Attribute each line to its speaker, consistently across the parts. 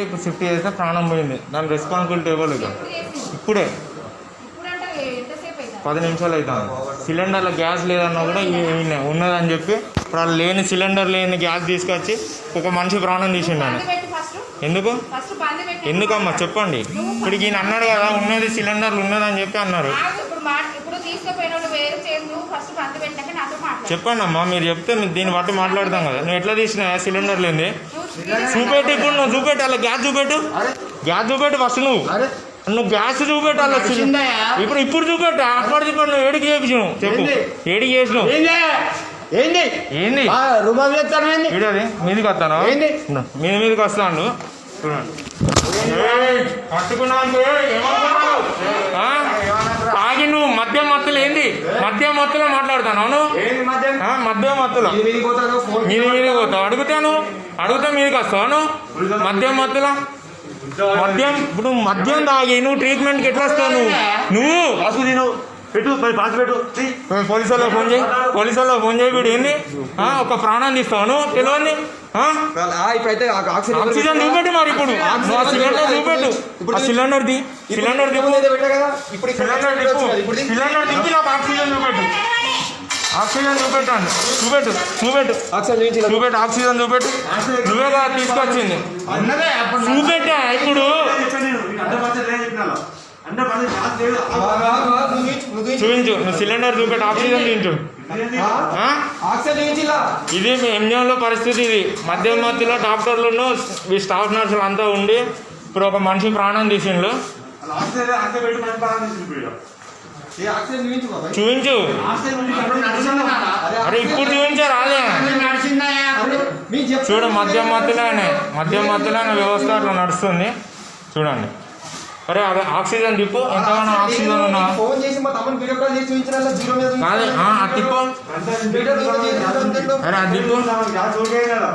Speaker 1: ఇప్పుడు షిఫ్ట్ చేస్తే ప్రాణం పోయింది. దాని రెస్పాన్సిబిలిటీ ఇవ్వలేదు ఇప్పుడే. పది నిమిషాలు అవుతుంది సిలిండర్లో గ్యాస్ లేదన్నా కూడా ఉన్నదని చెప్పి ఇప్పుడు లేని సిలిండర్ లేని గ్యాస్ తీసుకొచ్చి ఒక మనిషి ప్రాణం తీసిండు ఎందుకు?
Speaker 2: ఫస్ట్ బంద్ పెట్టి
Speaker 1: ఎందుకమ్మా? చెప్పండి. ఇప్పుడు ఈయన అన్నాడు కదా ఉన్నది సిలిండర్లు ఉన్నదని చెప్పి అన్నారు. చెప్పండి అమ్మా మీరు చెప్తే మీరు దీన్ని బట్టి మాట్లాడతాం కదా. నువ్వు ఎట్లా తీసినా సిలిండర్ లేని చూపెట్టు ఇప్పుడు నువ్వు చూపెట్టు. అలా గ్యాస్ చూపెట్టు. గ్యాస్ చూపెట్టు ఫస్ట్ నువ్వు. నువ్వు గ్యాస్ చూపెట్టు అలా
Speaker 3: వచ్చిందయ్యా.
Speaker 1: ఇప్పుడు ఇప్పుడు చూపెట్టు. అక్కడ చూపెట్టు నువ్వు ఏడికి చేపించు చెప్పు? ఏడికి చేసినావు?
Speaker 3: ఏంది? ఏంది? రుబాబు చెప్తాను ఏంది?
Speaker 1: వీడది మీదికి వస్తాను?
Speaker 3: ఏంది?
Speaker 1: మీద మీదకి వస్తాను చూడండి. పట్టుకున్నాను? తాగి నువ్వు మద్యం మత్తులు ఏంది? మద్యం మత్తులో మాట్లాడతాను అవును
Speaker 3: ఏంది మధ్య
Speaker 1: ఆ, మద్యం మత్తులో.
Speaker 3: ఇది మీదికి
Speaker 1: మీది మీదకి పోతావు. అడుగుతాను అడుగుతా మీదకి వస్తాను మద్యం మత్తులో? మద్యం ఇప్పుడు మద్యం తాగి నువ్వు ట్రీట్మెంట్కి ఎట్లా వస్తావు నువ్వు? నువ్వు?
Speaker 4: పెట్టు మరి పాసు పెట్టు.
Speaker 1: పోలీసు వాళ్ళకి ఫోన్ చేయి. పోలీసు వాళ్ళకి ఫోన్ చేయి వీడు ఏంది? ఆ, ఒక ప్రాణం తీస్తాను తెలియంది
Speaker 3: ఆ, ఇప్పుడైతే ఆ- ఆక్సిజన్
Speaker 1: చూపెట్టు మరి ఇప్పుడు. సిలిండర్ చూపెట్టు ఆ సిలిండర్ ది సిలిండర్ దిప్పు
Speaker 3: ఇప్పుడు ఇక్కడ
Speaker 1: సిలిండర్ దిప్పు
Speaker 3: ఇప్పుడు.
Speaker 1: సిలిండర్ దింపి నాకు ఆక్సిజన్ చూపెట్టు ఆక్సిజన్ చూపెట్టాను చూపెట్టు చూపెట్టు
Speaker 3: ఆక్సిజన్
Speaker 1: చూపెట్టు ఆక్సిజన్ చూపెట్టు నువ్వే కదా తీసుకొచ్చింది.
Speaker 3: అన్నదే అప్పుడు
Speaker 1: చూపెట్టా ఇప్పుడు
Speaker 4: చెప్పాను నేను నీకు హండ్రెడ్ పర్సెంట్ లేదు చెప్పినా హండ్రెడ్ పర్సెంట్ ఛాన్స్ లేదు
Speaker 1: చూపించు నువ్వు సిలిండర్ చూపెట్టు ఆక్సిజన్ చూపించు ఆ?
Speaker 3: ఆక్సిజన్ చూపించిలా?
Speaker 1: ఇది మీ ఎంజిఎంలో పరిస్థితి ఇది. మధ్య మధ్యలో డాక్టర్లను ఈ స్టాఫ్ నర్సులు అంతా ఉండి ఇప్పుడు ఒక మనిషి ప్రాణం తీసిండ్రు
Speaker 3: చూపించు
Speaker 1: చూపించు? అరే ఇప్పుడు
Speaker 3: మీకు చెప్తాను.
Speaker 1: చూడు మధ్య మధ్యలోనే మధ్య మధ్యలోనే వ్యవస్థ అట్లా నడుస్తుంది. చూడండి. అరే అదే ఆక్సిజన్ తిప్పు ఎంతగానో ఆక్సిజన్ ఉన్నా.
Speaker 3: ఫోన్ చేసి మా తమ్ముని వీడియో కాల్ చేసి చూపించిన జీరో మీద
Speaker 1: కాదు ఆ, అది తిప్పు
Speaker 3: వీడియో కాల్ చేసి చూపించాను.
Speaker 1: అరే
Speaker 4: ఓకే కదా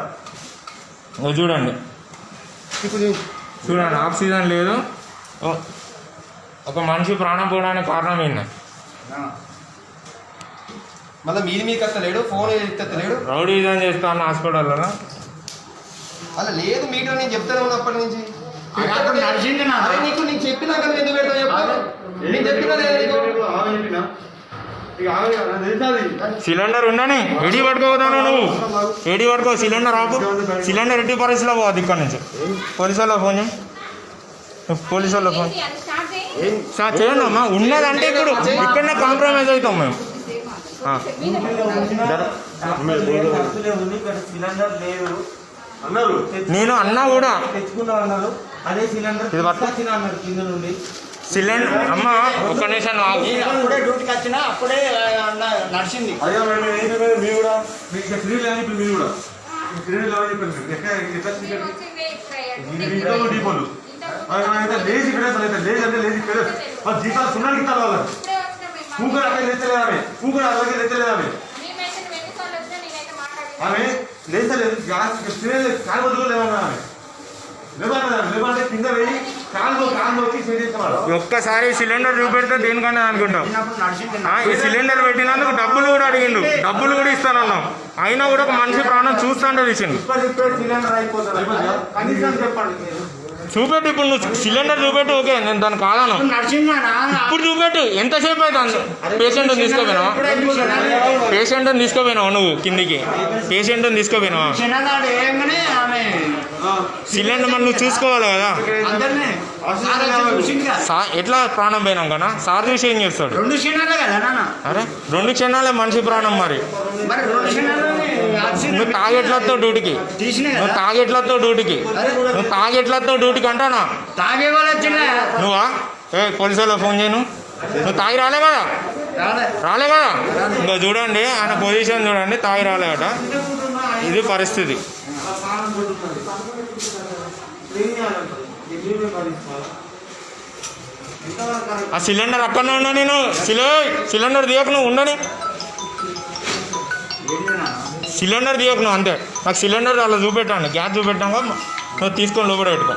Speaker 1: ఓ చూడండి. చూడండి ఆక్సిజన్ లేదు. ఓ, ఒక మనిషి ప్రాణం పోవడానికి కారణం ఏంటి
Speaker 3: మళ్ళీ మీది మీదకి వస్తలేడు ఫోన్ ఎత్తలేడు
Speaker 1: రౌడీజం చేస్తాను హాస్పిటల్లో.
Speaker 3: అలా లేదు మీటర్ నేను చెప్తానే ఉన్నా అప్పటి నుంచి.
Speaker 5: అరే నడిచింది
Speaker 3: నీకు నీకు ఎందుకు చెప్పు. నేను చెప్పినా
Speaker 1: సిలిండర్ ఉండని. ఎడి పట్టుకోవద్దాను నువ్వు. ఎడి పట్టుకో సిలిండర్ ఆపు. సిలిండర్ ఎట్టి పరిస్థితిలో పోవద్దు ఇక్కడ నుంచి. పోలీసు వాళ్ళ ఫోన్ చేయి. పోలీసు వాళ్ళ ఫోన్ సార్ చేయండి అమ్మా. ఉన్నదంటే ఇప్పుడు ఇక్కడనే కాంప్రమైజ్ అవుతాం మేము.
Speaker 5: సిలిండర్ లేదు.
Speaker 1: నేను అన్నా కూడా.
Speaker 5: తెచ్చుకున్నా అన్నారు. అదే సిలిండర్
Speaker 1: ఇది
Speaker 5: అన్నారు కింద నుండి.
Speaker 1: సిలిండర్ అమ్మ ఒక్క నిమిషం
Speaker 5: అప్పుడే డ్యూటీకి వచ్చినా అప్పుడే అన్న నడిచింది.
Speaker 4: అయ్యో మీరు కూడా? మీకు ఫ్రీ ఇప్పుడు మీరు కూడా. మీకు ఫ్రీ లేవని చెప్పారు మీరు. ఎక్కడ ఎట్లా
Speaker 2: ఇక్కడ
Speaker 4: డీపోలు అంటే వాళ్ళు జీతాలు ఇస్తారు అక్కడ లేచలేదు ఆమె అలాగే ఆమె
Speaker 2: మేమైతే
Speaker 4: ఆమె లేచలేదు గ్యాస్ కాలు లేవన్నా. ఆమె లేవన్నా లేవంటే కింద వేయి కాలు కాలు వచ్చి స్ప్రే చేస్తున్నారు
Speaker 1: ఒక్కసారి సిలిండర్ చూపెడితే దేనికన్నా అనుకుంటాం. ఈ సిలిండర్ పెట్టినందుకు డబ్బులు కూడా అడిగిండు. డబ్బులు కూడా ఇస్తానన్నాం. అయినా కూడా ఒక మనిషి ప్రాణం చూస్తాంటే
Speaker 5: ఇప్పుడు ఇప్పుడు సిలిండర్ అయిపోతుంది. కనీసం చెప్పండి. మీరు.
Speaker 1: చూపెట్టు ఇప్పుడు నువ్వు సిలిండర్ చూపెట్టు ఓకే నేను దాన్ని కాదను.
Speaker 5: ఇప్పుడు
Speaker 1: చూపెట్టు ఎంతసేపు అవుతుంది? పేషెంట్ తీసుకోపోయినావా? పేషెంట్ తీసుకోపోయినావా నువ్వు కిందికి? పేషెంట్ తీసుకోపోయినావా? సిలిండర్ మరి నువ్వు చూసుకోవాలి కదా. ఎట్లా ప్రాణం పోయినాం కదా సార్ చూసి ఏం చేస్తాడు?
Speaker 5: రెండు క్షణాలే కదా నాన్న.
Speaker 1: అరే రెండు క్షణాలే మనిషి ప్రాణం మరి. నువ్వు తాగెట్లతో డ్యూటీకి. నువ్వు తాగెట్లతో డ్యూటీకి. నువ్వు తాగెట్లతో డ్యూటీకి అంటానా?
Speaker 5: తాగే
Speaker 1: నువ్వా? ఏ పోలీసు వాళ్ళకి ఫోన్ చేయను? నువ్వు తాగి రాలే కదా? రాలే. కదా? ఇంకా చూడండి ఆయన పొజిషన్ చూడండి తాగి రాలేదట ఇది పరిస్థితి. ఆ సిలిండర్ అక్కడనే ఉన్నా నేను. సిలో సిలిండర్ తీయకు నువ్వు ఉండని. సిలిండర్ తీయకు నువ్వు అంతే. నాకు సిలిండర్ అలా చూపెట్టాను. గ్యాస్ చూపెట్టాక నువ్వు తీసుకొని లోపల పెట్టుకో.